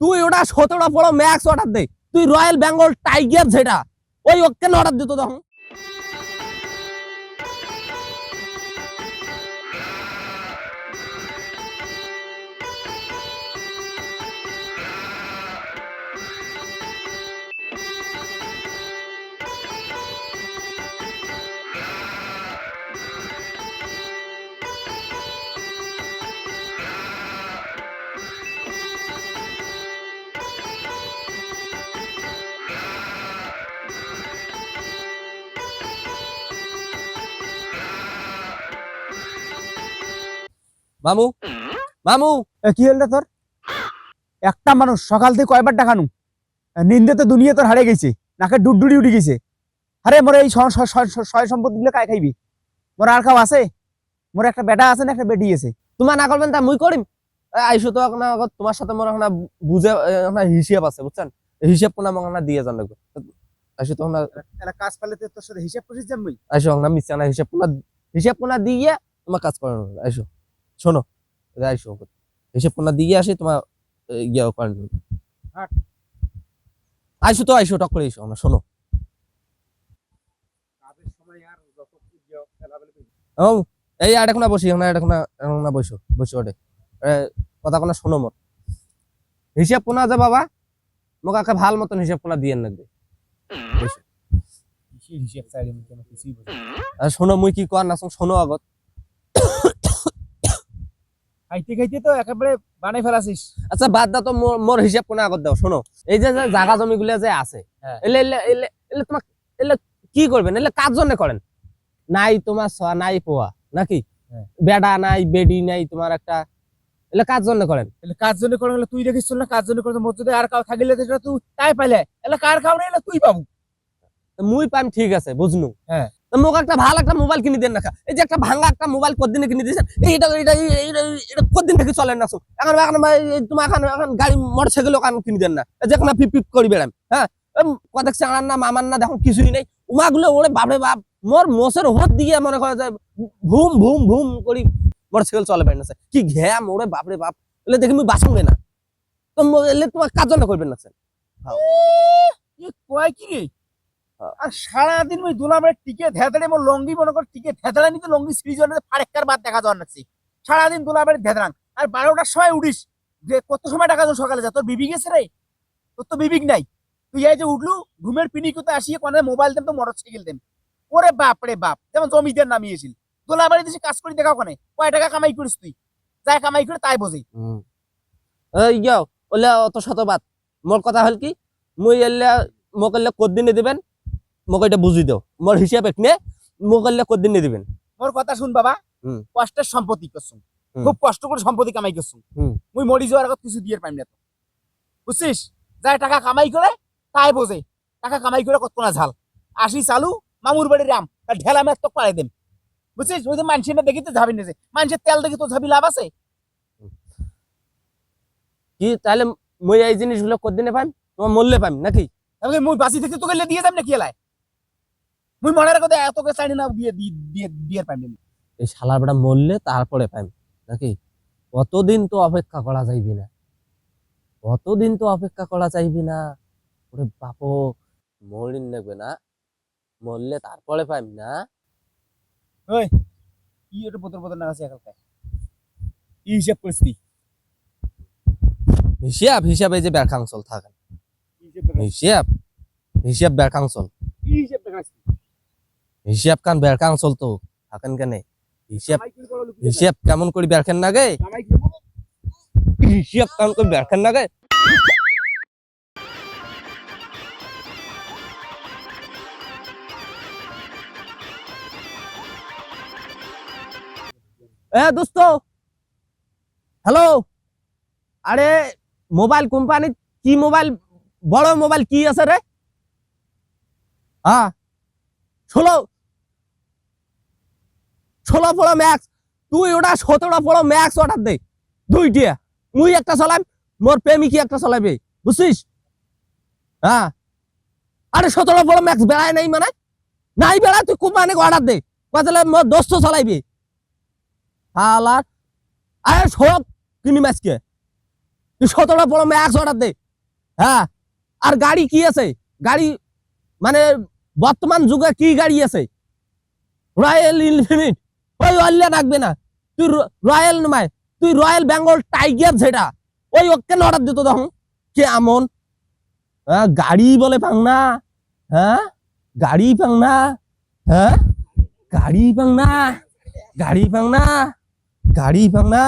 তুই ওটা সতেরো ম্যাক্স অর্ডার দে। তুই রয়্যাল বেঙ্গল টাইগার যেটা ওই ওকে অর্ডার দিত তখন। মামু মামু কি হল তোর? একটা মানুষ সকাল থেকে কয়বার দেখানু? নিন্দে তো দুনিয়া তোর হারিয়ে গেছে নাকে ডুডুডি উঠে গেছে। আরে মোর এই সয় সম্পত্তি গুলো কায় খাইবি? মোর আর কাউ আছে? মোর একটা বেটা আছে না একটা বেটি আছে? তোমার না করবেন তা মুই করিম? আইসো তো এখন আগত তোমার সাথে মোর এখন বুঝে এখন হিসেব আছে বুঝছেন? এই হিসেব কোনা মনে না দিয়ে লাগবে। আইসো তখন এলা কাজ পালে তো তোর সাথে হিসাব করিস যাম আইসো এখন মিশে না হিসেব কোনা হিসেব কোনা দিয়ে তোমার কাজ করানো। আইসো। শোনো এ, আইসো হিসেব কোনা দিয়ে আসি তোমার ইয়ে করেন। আইসো তো আইসো টক করে আইসো আমরা শোনো। ও এই আর এখন বসি এখন এখন এখন বসো বসো ওটে কথা কোনো শোনো মোর হিসাব কোনা যে বাবা? মোক আকে ভালো মতন হিসাব কোনা দিয়ে আর শোনো মুই কি কর না শোনো আগত। খাইতে খাইতে তো একেবারে বানাই ফেলাছিস। আচ্ছা বাদ দা তো মোর হিসাব কোনা আগত দাও? শোনো এই যে জাগা জমি গুলো যে আছে হ্যাঁ। এলে এলে এলে এলে তোমাক এলে কি করবেন? এলে কার জন্য করেন? নাই তোমার ছোয়া নাই পোয়া নাকি? হ্যাঁ। বেডা নাই বেডি নাই তোমার একটা। এলে কার জন্য করেন? তাহলে কাজ জন্য করে গেলে তুই দেখিস না কাজ জন্য করে মোর যদি আর কাউ থাকিলে তুই তাই পাইলে। এলা কার খাও না এলা তুই পাবো। মুই পাম ঠিক আছে বুঝনু। হ্যাঁ। মোক একটা ভালো একটা মোবাইল কিনে দেন না এই যে একটা ভাঙা একটা মোবাইল কদিনে কিনে দিয়েছেন এইটা এইটা এটা কদিন থেকে চলে না এখন এখন তোমার এখন এখন গাড়ি মোটর সাইকেল কান কিনে দেন না। যে এখন পিপ পিপ করি বেড়াম হ্যাঁ? কদেক চাঙার না মামার না দেখো কিছুই নেই। উমাগুলো ওরে বাপরে বাপ, মোর মোসের হত দিয়ে মনে করে যে ভুম ভুম ভুম করি মোটর সাইকেল চলে বেড়ান আছে। কি ঘ্যাম ওরে বাপরে বাপ। এলে দেখি মুই বাসঙ্গে না। তো এলে তোমার কাজ জন্য করবেন না, স্যার। কয় কি। আর সারাদিন ওই দোলামের টিকে ধেতড়ে মোর লঙ্গি মনে কর টিকে ধেতড়া নিতে লঙ্গি সিরিজ ফারেক্কার বাদ দেখা যাওয়ার নাচ্ছি সারাদিন দোলামের ধেতরাং আর বারোটার সময় উঠিস যে কত সময় টাকা সকালে যা তোর বিবি গেছে রে। তোর তো বিবিক নাই। তুই এই যে উঠলু ঘুমের পিনি কোথায় আসিয়ে কোনে মোবাইল দেন তো মোটর সাইকেল দেন ওরে বাপ রে বাপ যেমন জমিদের নামিয়েছিল। দোলাবাড়ি দেশে কাজ করে দেখা ওখানে কয় টাকা কামাই করিস তুই? যাই কামাই করে তাই বোঝে। এই ওলে অত শতবাদ মোর কথা হল কি মুই এলে মোক এলে কত দিনে দিবেন? মোক এটা বুঝি দাও মোর হিসাব একনে মোক এলে কত দিনে দিবেন মোর কথা শুন বাবা। কষ্টের সম্পত্তি করছুন খুব কষ্ট করে সম্পত্তি কামাই করছুন মুই মরি যাওয়ার আগত কিছু দিয়ে পাইম না তো বুঝছিস যাই টাকা কামাই করে তাই বোঝে টাকা কামাই করে কত না ঝাল আসি চালু মামুর বাড়ি রাম আর ঢেলা মেঘ তো পাড়াই দেন বুঝছিস ওই যে মানুষের না দেখি তো ঝাবি নেছে মানুষের তেল দেখি তো ঝাবি লাভ আছে? কি তাহলে মুই এই জিনিসগুলো কত দিনে পাইম তোমার মূল্যে পাইম নাকি? তাহলে মুই বাসি থেকে তোকে দিয়ে যাম না কি এলাই? মুই মনের কথা এতকে চাই না বিয়ে বিয়ে বিয়ের পাইম এই শালার বেটা মরলে তারপরে পাইম নাকি? কতদিন তো অপেক্ষা করা যাইবি না। কতদিন তো অপেক্ষা করা যাইবি না। ওরে বাপো মরিন নেবে না। মরলে তারপরে পাইম না। ওই কি ওটা বদর বদর না আছে একালকায় কি হিসাব করিস হিসাব হিসাবে যে ব্যাখাংচল থাকেন। কি হিসাব? হিসাব হিসাব ব্যাখাংচল কি হিসাব দেখাস তুই? হিসাব কান ব্যাখাংচল তো থাকেন কেন? হিসাব হিসাব কেমন করে ব্যারখেন নাগে? কামাই হিসাব কেমন করে ব্যারখেন নাগে? এ দোস্ত! হ্যালো? আরে মোবাইল কোম্পানি কি মোবাইল? বড় মোবাইল কি আছে রে? হ্যাঁ? ষোলো ষোলো পড়ো ম্যাক্স তুই ওটা সতেরো পড়ো ম্যাক্স অর্ডার দে। দুইটিয়া মুই একটা চালাম, মোর প্রেমিকি একটা চালাবে, বুঝছিস? হ্যাঁ। আরে সতেরো পড়ো ম্যাক্স বেড়ায় নাই মানে? নাই বেড়া তুই কোম্পানি অর্ডার দে? বাজালে মোর দোস্ত চালাইবি। হালার আরে সব কিনি ম্যাচকে তুই সতেরো বড় ম্যাক্স অর্ডার দে। হ্যাঁ। আর গাড়ি কি আছে? গাড়ি মানে বর্তমান যুগে কি গাড়ি আছে? রয়্যাল ইনফিনিট ওই অল্লে রাখবে না। তুই রয়্যাল নয়, তুই রয়্যাল বেঙ্গল টাইগার যেটা, ওই ওকে অর্ডার দিত তখন। কে আমন? হ্যাঁ গাড়ি বলে পাং না। হ্যাঁ গাড়ি পাং না। হ্যাঁ গাড়ি পাং না। গাড়ি পাং না। গাড়ি পাং না।